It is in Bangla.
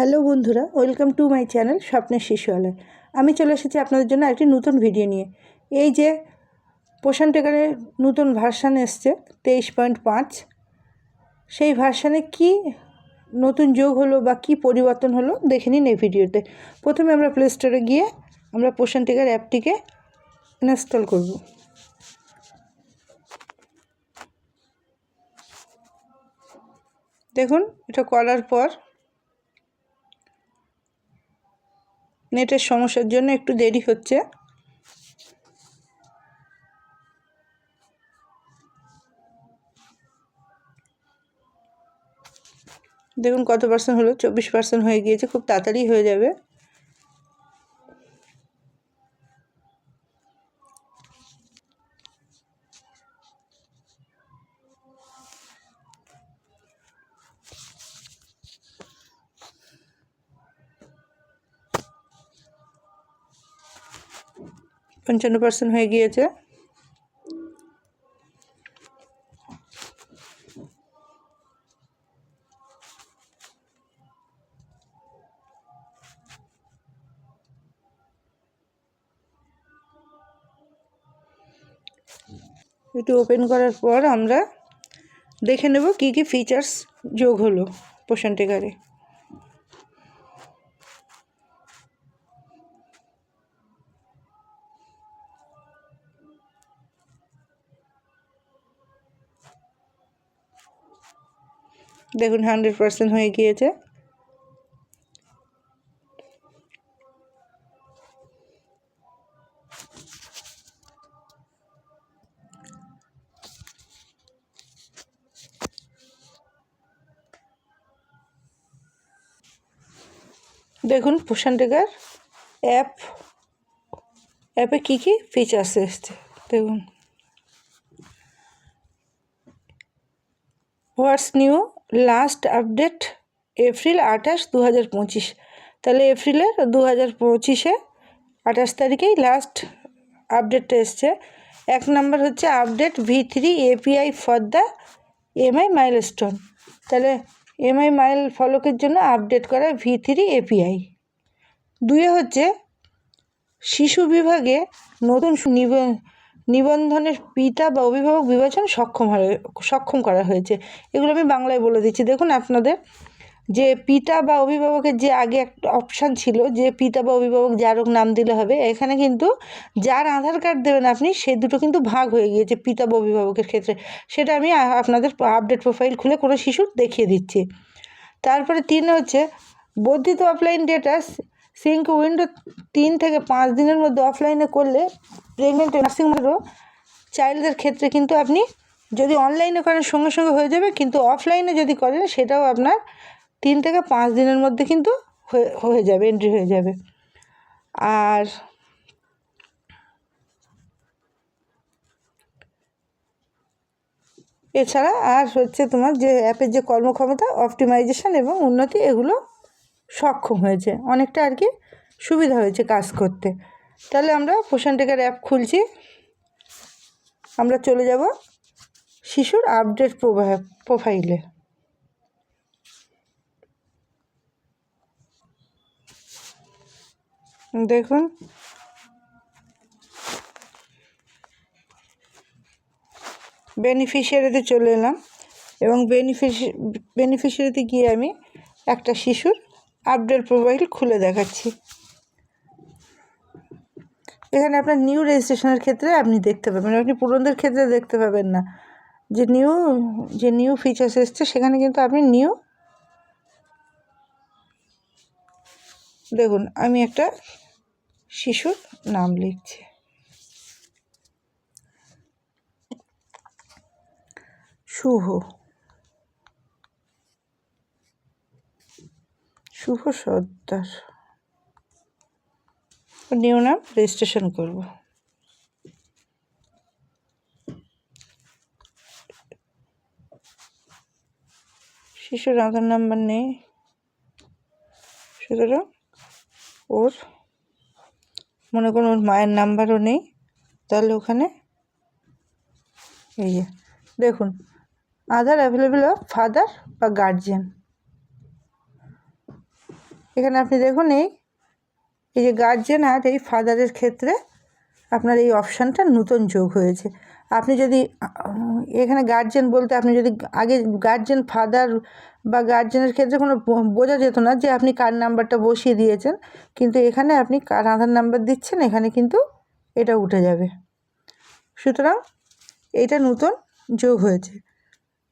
হ্যালো বন্ধুরা, ওয়েলকাম টু মাই চ্যানেল স্বপ্নের শিশুয়ালয়। আমি চলে এসেছি আপনাদের জন্য একটি নতুন ভিডিও নিয়ে। এই যে পোষণ টেকারের নতুন ভার্সান এসছে, তেইশ পয়েন্ট পাঁচ। সেই ভার্সানে কি নতুন যোগ হলো বা কি পরিবর্তন হলো দেখে নিন এই ভিডিওতে। প্রথমে আমরা প্লে স্টোরে গিয়ে আমরা পোষণ টেকার অ্যাপটিকে ইনস্টল করব। দেখুন, এটা করার পর নেটের সমস্যার জন্য একটু দেরি হচ্ছে। দেখুন কত পার্সেন্ট হলো? চব্বিশ পার্সেন্ট হয়ে গিয়েছে, খুব তাড়াতাড়ি হয়ে যাবে। পঞ্চান্ন পার্সেন্ট হয়ে গিয়েছে। একটু ওপেন করার পর আমরা দেখে নেব কী কী ফিচার্স যোগ হলো পোষণ টেকারে দেখুন হান্ড্রেড পার্সেন্ট হয়ে গিয়েছে। দেখুন পোষণ টেকার অ্যাপ, অ্যাপে কী কী ফিচার্স এসছে, দেখুন। What's new last update April আঠাশ দু হাজার পঁচিশ। তাহলে এপ্রিলের দু হাজার পঁচিশে আঠাশ তারিখেই লাস্ট আপডেটটা এসছে। এক নম্বর হচ্ছে update V three API for the MI milestone তাহলে এমআই মাইল ফলকের জন্য আপডেট করা ভি থ্রি এপিআই দুয়ে হচ্ছে শিশু বিভাগে নতুন নিবন্ধনের পিতা বা অভিভাবক বিবেচন সক্ষম হয়, সক্ষম করা হয়েছে। এগুলো আমি বাংলায় বলে দিচ্ছি। দেখুন আপনাদের, যে পিতা বা অভিভাবকের যে আগে একটা অপশান ছিল, যে পিতা বা অভিভাবক যার নাম দিলে হবে, এখানে কিন্তু যার আধার কার্ড দেবেন আপনি, সে দুটো কিন্তু ভাগ হয়ে গিয়েছে পিতা বা অভিভাবকের ক্ষেত্রে। সেটা আমি আপনাদের আপডেট প্রোফাইল খুলে কোনো শিশুর দেখিয়ে দিচ্ছি। তারপরে তিন হচ্ছে, বর্ধিত অফলাইন ডেটা সিঙ্ক উইন্ডো তিন থেকে পাঁচ দিনের মধ্যে অফলাইনে করলে প্রেগনেন্ট নার্সিংহোমেরও চাইল্ডদের ক্ষেত্রে কিন্তু আপনি যদি অনলাইনে করেন সঙ্গে সঙ্গে হয়ে যাবে, কিন্তু অফলাইনে যদি করেন সেটাও আপনার তিন থেকে পাঁচ দিনের মধ্যে কিন্তু হয়ে যাবে এন্ট্রি হয়ে যাবে। আর এছাড়া আর হচ্ছে তোমার যে অ্যাপের যে কর্মক্ষমতা অপটিমাইজেশন এবং উন্নতি, এগুলো সক্ষম হয়েছে। অনেকটা আর কি সুবিধা হয়েছে কাজ করতে। তাহলে আমরা পোষণ টেকার অ্যাপ খুলছি। আমরা চলে যাব শিশুর আপডেট প্রোফাইলে দেখুন। বেনিফিশিয়ারিতে চলে এলাম এবং বেনিফিশি বেনিফিশিয়ারিতে গিয়ে আমি একটা শিশুর আপডেট প্রোফাইল খুলে দেখাচ্ছি। এখানে আপনার নিউ রেজিস্ট্রেশনের ক্ষেত্রে আপনি দেখতে পাবেন আপনি পুরনদের ক্ষেত্রে দেখতে পাবেন না। যে নিউ যে নিউ ফিচার্স এসছে, সেখানে কিন্তু আপনি নিউ দেখুন, আমি একটা শিশুর নাম লিখছি। শুভ। শুভ সর্দার নিউ নাম রেজিস্ট্রেশন করব। শিশুর আধার নাম্বার নেই। সুতরাং ওর, মনে করুন ওর মায়ের নাম্বারও নেই। তাহলে ওখানে এই দেখুন, আধার অ্যাভেলেবেল ফাদার বা গার্জিয়ান এখানে আপনি দেখুন এই এই যে গার্জেন আর এই ফাদারের ক্ষেত্রে আপনার এই অপশানটা নতুন যোগ হয়েছে। আপনি যদি, এখানে গার্জেন বলতে আপনি যদি আগে গার্জেন ফাদার বা গার্জেনের ক্ষেত্রে কোনো বোঝা যেত না যে আপনি কার নাম্বারটা বসিয়ে দিয়েছেন, কিন্তু এখানে আপনি কার আধার নাম্বার দিচ্ছেন, এখানে কিন্তু এটা উঠে যাবে। সুতরাং এটা নতুন যোগ হয়েছে।